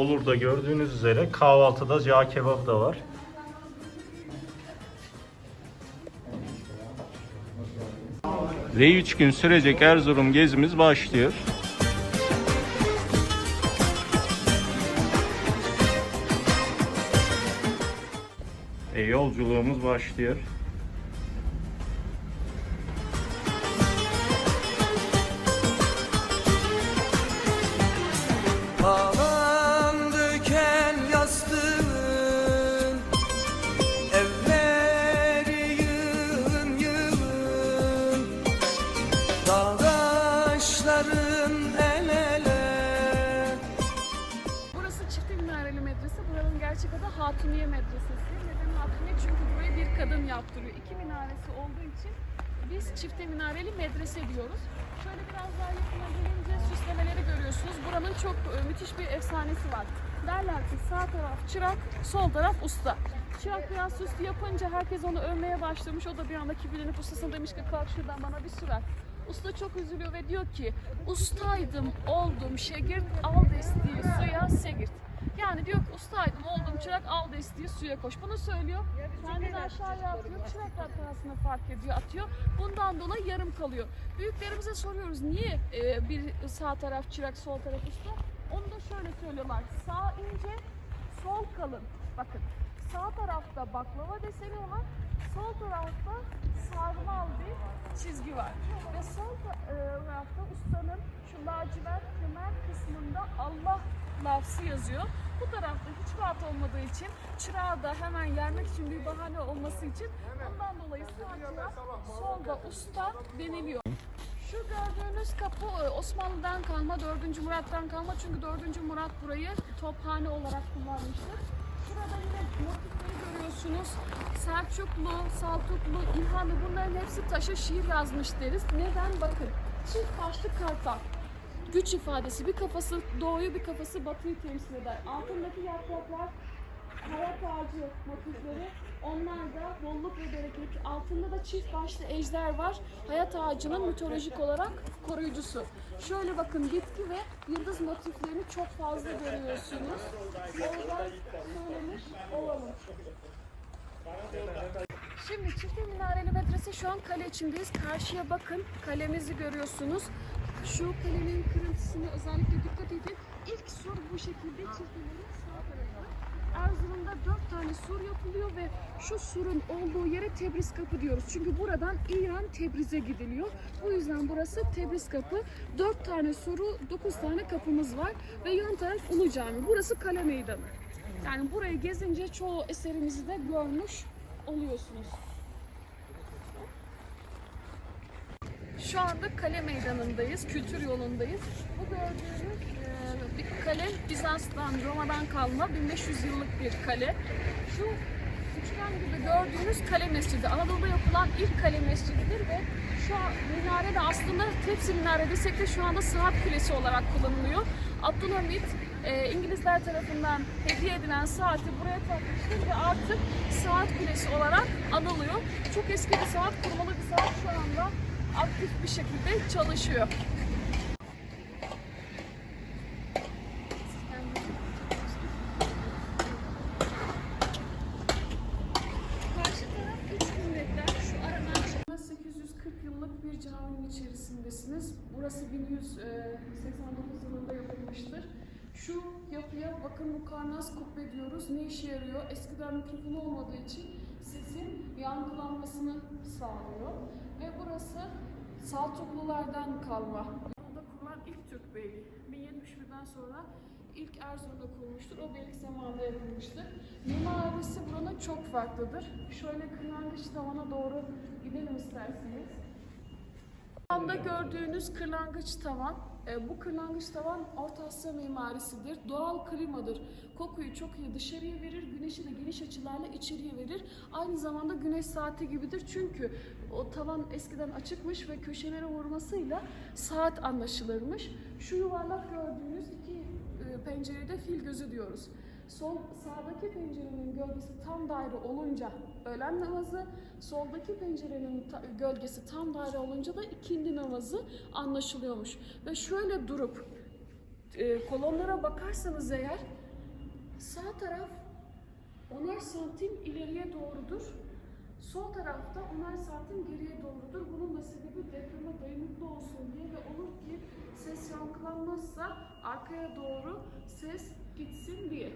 olur da gördüğünüz üzere kahvaltıda cağ kebap da var. Ve 3 gün sürecek Erzurum gezimiz başlıyor. E, yolculuğumuz başlıyor. Adı Hatuniye Medresesi. Neden Hatuniye? Çünkü burayı bir kadın yaptırıyor. İki minaresi olduğu için biz çifte minareli medrese diyoruz. Şöyle biraz daha yakına gelince süslemeleri görüyorsunuz. Buranın çok e, müthiş bir efsanesi var. Derler ki sağ taraf çırak, sol taraf usta. Çırak biraz süslü yapınca herkes onu övmeye başlamış. O da bir anda kibirlenip ustasına demiş ki kalk şuradan bana bir sürer. Usta çok üzülüyor ve diyor ki ustaydım oldum şegirt al destiği suya segirt. Yani diyor ki ustaydım oldum çırak al destiği suya koş. Bunu söylüyor. Kendini aşağıya atıyor. Çıraklar parasını fark ediyor atıyor. Bundan dolayı yarım kalıyor. Büyüklerimize soruyoruz niye e, bir sağ taraf çırak sol taraf usta? Onu da şöyle söylüyorlar. Sağ ince sol kalın. Bakın sağ tarafta baklava deseni var. Sol tarafta sarmal bir çizgi var. Ve sol e, tarafta ustanın şu lacivert kemer kısmında Allah lafzı yazıyor. Bu tarafta hiç rahat olmadığı için çırağı da hemen yermek için bir bahane olması için ondan dolayı sağ çırak, solda usta deniliyor. Şu gördüğünüz kapı e, Osmanlı'dan kalma, 4. Murat'tan kalma çünkü 4. Murat burayı tophane olarak kullanmıştır. Şurada yine motifleri görüyorsunuz. Selçuklu, Saltuklu, İlhanlı bunların hepsi taşa şiir yazmış deriz. Neden? Bakın. Çift başlı kartal. Güç ifadesi. Bir kafası doğuyu bir kafası batıyı temsil eder. Altındaki yapraklar hayat ağacı motifleri. Onlar da bolluk ve bereket. Altında da çift başlı ejder var. Hayat ağacının mitolojik olarak koruyucusu. Şöyle bakın bitki ve yıldız motiflerini çok fazla görüyorsunuz. Şimdi çifte minareli medrese şu an kale içindeyiz. Karşıya bakın. Kalemizi görüyorsunuz. Şu kalenin kırıntısına özellikle dikkat edin. İlk sur bu şekilde çiftelerin. Erzurum'da dört tane sur yapılıyor ve şu surun olduğu yere Tebriz Kapı diyoruz. Çünkü buradan İran Tebriz'e gidiliyor. Bu yüzden burası Tebriz Kapı. Dört tane suru, dokuz tane kapımız var ve yan taraf Ulu Cami. Burası kale meydanı. Yani burayı gezince çoğu eserimizi de görmüş oluyorsunuz. Şu anda kale meydanındayız, kültür yolundayız. Bu gördüğünüz bir kale Bizans'tan, Roma'dan kalma 1500 yıllık bir kale. Şu üçgen gibi gördüğünüz kale mescidi, Anadolu'da yapılan ilk kale mescididir ve şu an minare de aslında tepsi minare desek de şu anda saat kulesi olarak kullanılıyor. Abdülhamit e, İngilizler tarafından hediye edilen saati buraya takmıştır ve artık saat kulesi olarak anılıyor. Çok eski bir saat, kurmalı bir saat şu anda aktif bir şekilde çalışıyor. 840 yıllık bir caminin içerisindesiniz. Burası 1189 yılında yapılmıştır. Şu yapıya bakın mukarnas kubbe diyoruz. Ne işe yarıyor? Eskiden mikrofon olmadığı için sesin yankılanmasını sağlıyor. Ve burası Saltuklulardan kalma. Burada kurulan ilk Türk beyliği. 1071'den sonra ilk Erzurum'da kurulmuştur. O beylik zamanında yapılmıştır. Mimarisi buranın çok farklıdır. Şöyle kırlangıç tavana doğru gidelim isterseniz. Anda gördüğünüz kırlangıç tavan, e, bu kırlangıç tavan Orta Asya mimarisidir. Doğal klimadır. Kokuyu çok iyi dışarıya verir, güneşi de geniş açılarla içeriye verir. Aynı zamanda güneş saati gibidir çünkü o tavan eskiden açıkmış ve köşelere vurmasıyla saat anlaşılırmış. Şu yuvarlak gördüğünüz iki e, pencereye de fil gözü diyoruz. Sol sağdaki pencerenin gölgesi tam daire olunca öğlen namazı, soldaki pencerenin ta- gölgesi tam daire olunca da ikindi namazı anlaşılıyormuş. Ve şöyle durup e, kolonlara bakarsanız eğer Sağ taraf onar santim ileriye doğrudur. Sol tarafta onar santim geriye doğrudur. Bunun da sebebi depreme dayanıklı olsun diye ve olur ki ses yankılanmazsa arkaya doğru ses gitsin diye.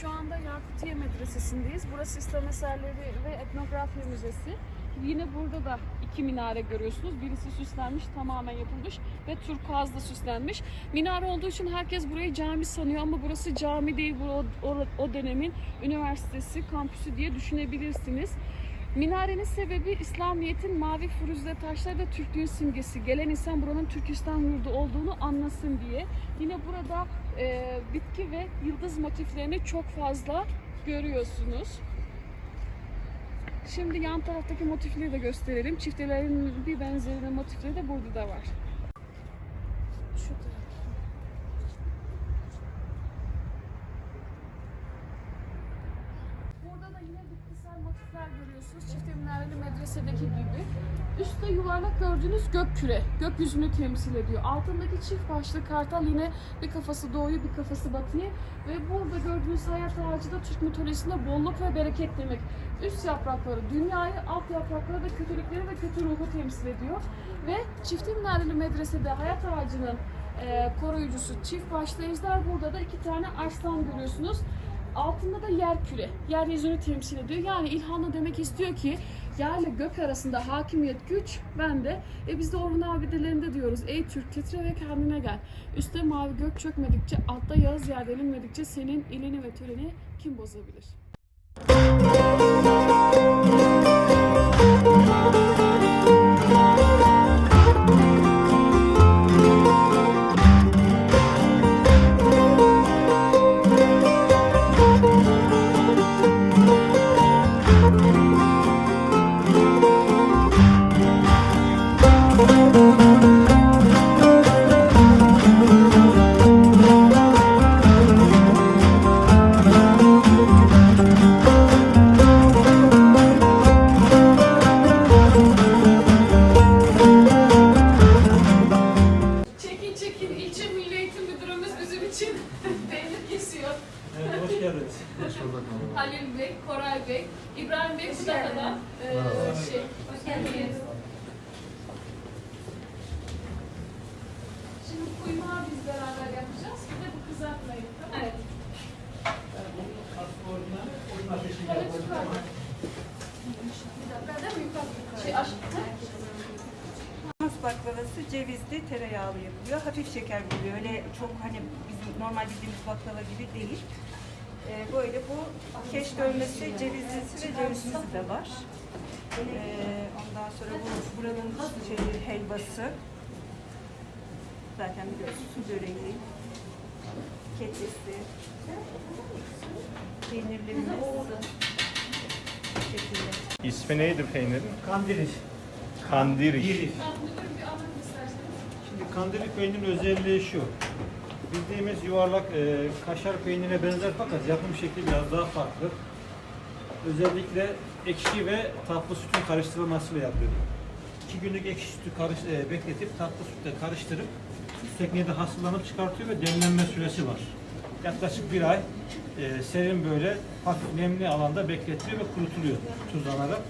Şu anda Yakutiye Medresesi'ndeyiz. Burası İslam Eserleri ve Etnografya Müzesi. Yine burada da iki minare görüyorsunuz. Birisi süslenmiş, tamamen yapılmış ve turkuazla süslenmiş. Minare olduğu için herkes burayı cami sanıyor ama burası cami değil. Bu o, o dönemin üniversitesi, kampüsü diye düşünebilirsiniz. Minarenin sebebi İslamiyet'in mavi fürüzle taşları da Türklüğün simgesi. Gelen insan buranın Türkistan yurdu olduğunu anlasın diye. Yine burada e, bitki ve yıldız motiflerini çok fazla görüyorsunuz. Şimdi yan taraftaki motifleri de gösterelim. Çiftelerin bir benzerinin motifleri de burada da var. Şu tarafta. Burada da yine bitkisel motifler görüyorsunuz. Çifte medresedeki gibi. Üstte yuvarlak gördüğünüz gök küre. Gökyüzünü temsil ediyor. Altındaki çift başlı kartal yine bir kafası doğuyu bir kafası batıyı. Ve burada gördüğünüz hayat ağacı da Türk mitolojisinde bolluk ve bereket demek. Üst yaprakları dünyayı, alt yaprakları da kötülükleri ve kötü ruhu temsil ediyor. Ve çifte minareli medresede hayat ağacının e, koruyucusu çift başlı ejder. Burada da iki tane arslan görüyorsunuz. Altında da yer küre, yeryüzünü temsil ediyor. Yani İlhan'la demek istiyor ki yerle gök arasında hakimiyet güç bende. E biz de Orhun abidelerinde diyoruz. Ey Türk titre ve kendine gel. Üste mavi gök çökmedikçe, altta yağız yer delinmedikçe senin ilini ve töreni kim bozabilir? Çekin baklavası cevizli tereyağlı yapılıyor. Hafif şeker buluyor. Öyle çok hani bizim normal bildiğimiz baklava gibi değil. Ee, böyle bu keş dövmesi cevizlisi ve cevizsizi de var. Ee, ondan sonra bu buranın şeyi helvası. Zaten biliyorsunuz su böreği, ketesi, peynirlerimiz bu şekilde. İsmi neydi peynirin? Kandiliş. Kandiriş. Diriş. Müdürüm bir anlatın isterseniz. Şimdi kandili peynirin özelliği şu. Bildiğimiz yuvarlak e, kaşar peynirine benzer fakat yapım şekli biraz daha farklı. Özellikle ekşi ve tatlı sütün karıştırılmasıyla yapılıyor. İki günlük ekşi sütü karış, e, bekletip tatlı sütle karıştırıp süt tekniği de hasılanıp çıkartıyor ve demlenme süresi var. Yaklaşık bir ay e, serin böyle hafif nemli alanda bekletiliyor ve kurutuluyor tuzlanarak.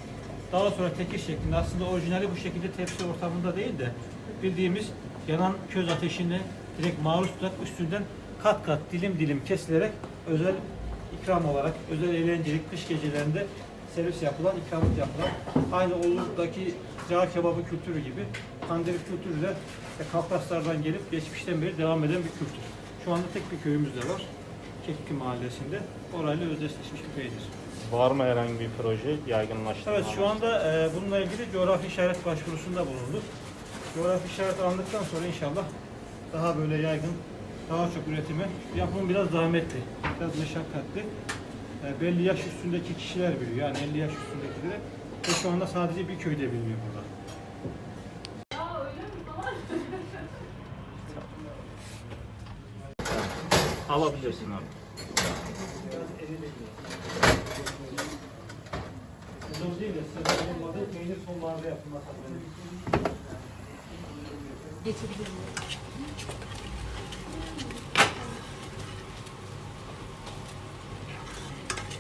Daha sonra tekir şeklinde aslında orijinali bu şekilde tepsi ortamında değil de bildiğimiz yanan köz ateşine direkt maruz tutarak üstünden kat kat dilim dilim kesilerek özel ikram olarak özel eğlencelik kış gecelerinde servis yapılan, ikramlık yapılan aynı Olur'daki cağ kebabı kültürü gibi kandili kültürü de Kafkaslardan gelip geçmişten beri devam eden bir kültür. Şu anda tek bir köyümüz de var. Kekiki mahallesinde. Orayla özdeşleşmiş bir peynir. Var mı herhangi bir proje yaygınlaştırma? Evet şu anda e, bununla ilgili coğrafi işaret başvurusunda bulunduk. Coğrafi işaret alındıktan sonra inşallah daha böyle yaygın, daha çok üretimi. Yapımı biraz zahmetli, biraz meşakkatli. E, belli yaş üstündeki kişiler biliyor. Yani 50 yaş üstündekileri. Ve şu anda sadece bir köyde biliniyor burada. Alabilirsin abi. Uzun değil de sezon olmadı. Peynir sonbaharda yapılması.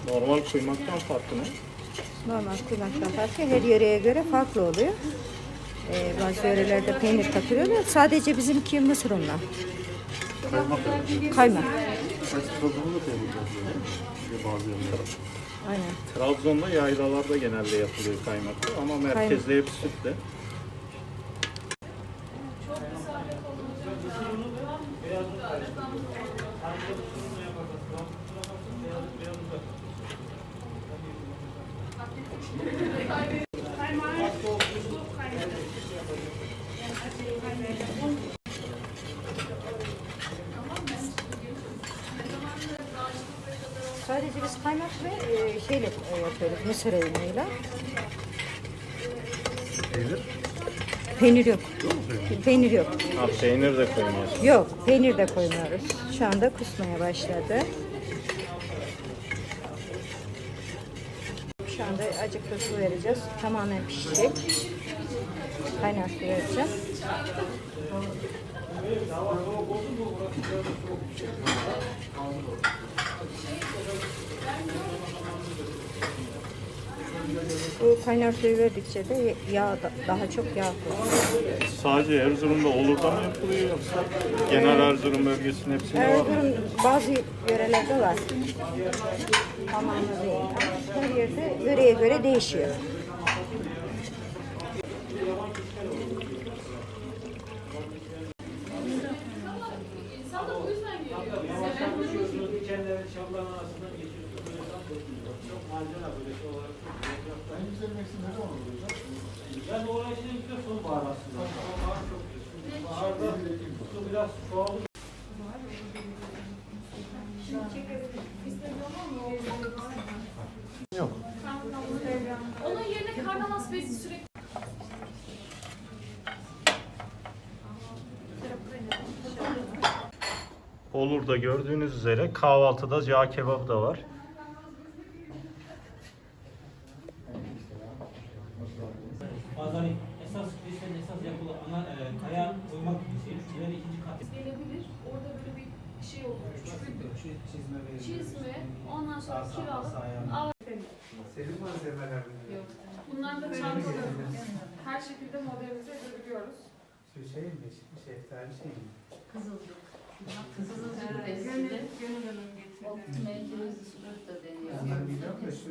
Normal kıymaktan farkı ne? Normal kuymaktan farkı her yöreye göre farklı oluyor. Ee, bazı yörelerde peynir katılıyorlar. Sadece bizimki mısır unla. Kaymak. Aynen. Trabzon'da yaylalarda genelde yapılıyor kaymaklı ama merkezde hep sütle. Sadece biz kaymak ve e, şeyle e, yapıyoruz. Mısır unuyla. Peynir? Peynir yok. Peynir yok. Ha, peynir de koymuyorsun. Yok. Peynir de koymuyoruz. Şu anda kusmaya başladı. Şu anda acık da su vereceğiz. Tamamen pişecek. Kaynar su vereceğim. Bu kaynar suyu verdikçe de yağ da- daha çok yağ koyuyor. Sadece Erzurum'da Olur'da mı yapılıyor yoksa genel Erzurum bölgesinin hepsinde var mı? Erzurum bazı yörelerde var. Tamamı değil. Her yerde yöreye göre değişiyor. Arasından. Çok malzeme böyle şey olarak. En güzel mevsim ne zaman oluyor? Ben uğraştığım güzel sonbahar aslında. Sonbahar çok güzel. Baharda su biraz çoğalır. Onun yerine karnamas bezi sürekli Olur'da gördüğünüz üzere kahvaltıda cağ kebabı da var. Küçük bir çizme, ondan sonra kiralık. Aa, Senin malzemeler mi? Bunlar da çantalarımız. Her şekilde modernize edebiliyoruz. Şu şey mi? Şeftali şey mi? Da şu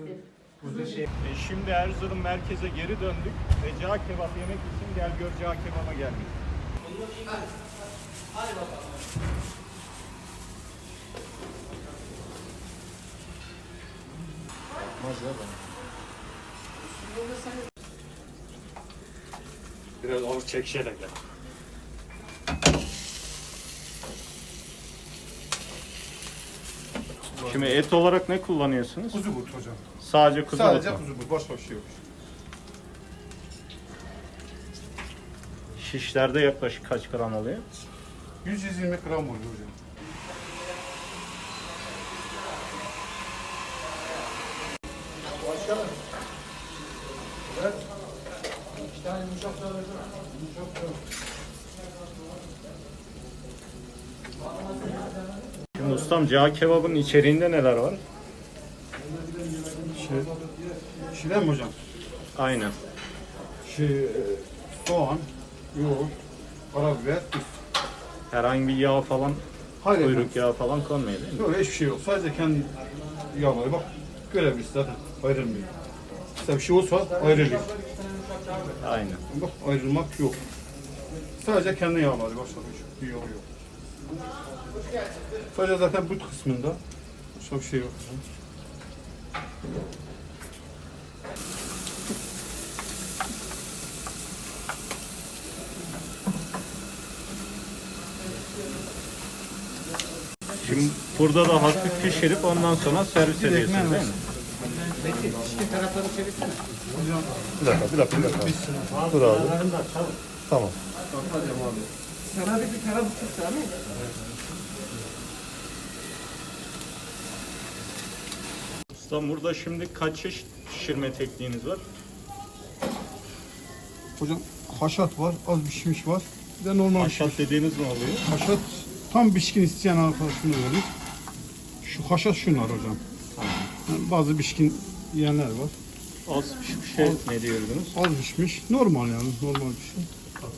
burada şey E, şimdi Erzurum merkeze geri döndük ve cağ kebap yemek için gel gör cağ kebaba geldik. Biraz ağır çekişerek gel. Şimdi et olarak ne kullanıyorsunuz? kuzu but hocam. Sadece kuzu Sadece kuzu but. Başka bir şey yok. Şişlerde yaklaşık kaç gram oluyor? 120 gram oluyor hocam. Başkanım. Evet. İki tane yumuşak da versene. Yumuşak da. Şimdi ustam cağ kebabın içeriğinde neler var? Şey, şile mi hocam? Aynen. Şey, e, soğan, yoğurt, karabiber, tuz. Herhangi bir yağ falan, Hayır efendim. kuyruk yağı falan konmuyor değil mi? Yok hiçbir şey yok. Sadece kendi yağları bak. Görebiliriz zaten. Ayrılmıyor. Mesela bir şey olsa ayrılıyor. Aynen. Bak ayrılmak yok. Sadece kendi yağları başka bir yol yok. Sadece zaten but kısmında başka bir şey yok. Burada da hafif pişirip ondan sonra servis ediyorsunuz değil mi? Bir dakika, bir dakika, bir dakika. Dur abi. Tamam. Ustam burada şimdi kaç çeşit pişirme tekniğiniz var? Hocam haşat var, az pişmiş var. Bir de normal pişmiş. Aşat dediğiniz ne oluyor? Haşat tam pişkin isteyen arkadaşımız olur. Şu haşat şunlar hocam. Yani bazı pişkin yiyenler var. Az pişmişe ne diyordunuz? Az pişmiş. Normal yani normal bir şey.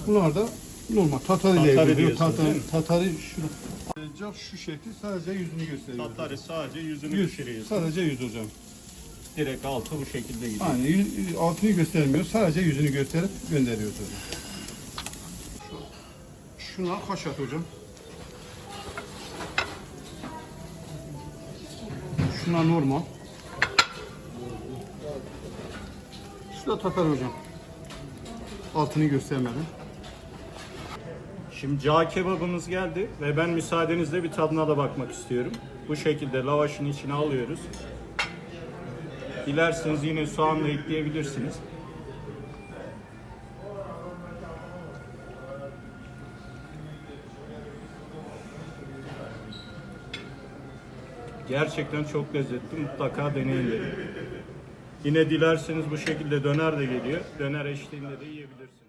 Bunlar da normal tatar ile Tatarı yapılıyor. diyorsunuz, Tatar, değil mi? tatarı şurada. Ayrıca şu şekli sadece yüzünü gösteriyor. Tatarı sadece yüzünü Yüz, pişiriyorsunuz. sadece yüz hocam. Direkt altı bu şekilde gidiyor. Yani altını göstermiyor. Sadece yüzünü gösterip gönderiyor hocam. Şu- Şunlar haşat hocam. Şunlar normal. Şu da tatar hocam. Altını göstermeden. Şimdi cağ kebabımız geldi ve ben müsaadenizle bir tadına da bakmak istiyorum. Bu şekilde lavaşın içine alıyoruz. Dilerseniz yine soğan da ekleyebilirsiniz. Gerçekten çok lezzetli. Mutlaka deneyin derim. Yine dilerseniz bu şekilde döner de geliyor. Döner eşliğinde de yiyebilirsiniz.